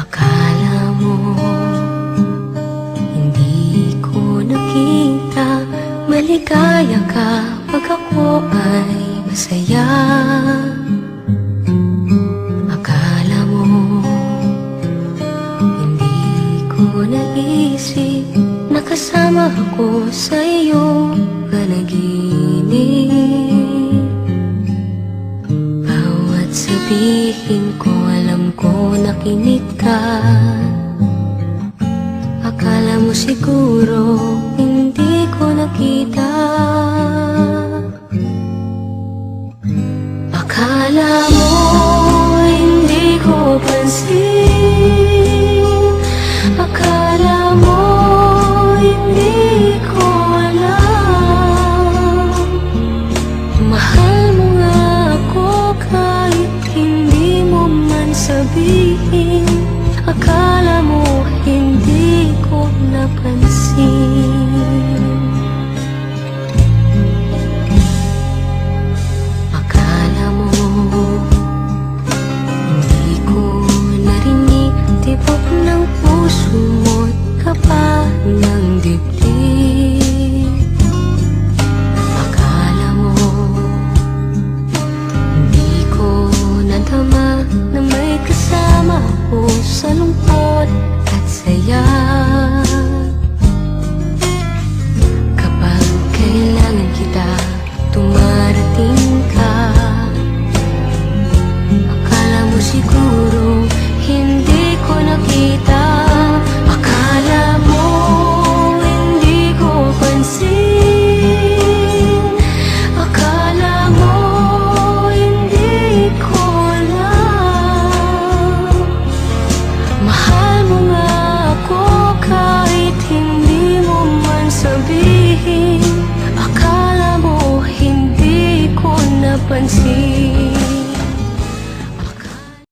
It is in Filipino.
Akala mo Hindi ko nakita. Maligaya ka Pag ako ay masaya. Akala mo Hindi ko naisip Nakasama ako sa iyong panaginip. nakikinig ka. Akala mo siguro hindi ko nakita. Akala mo hindi ko pansin. the. sa lungkot at saya. Kapag kailangan kita, tumarating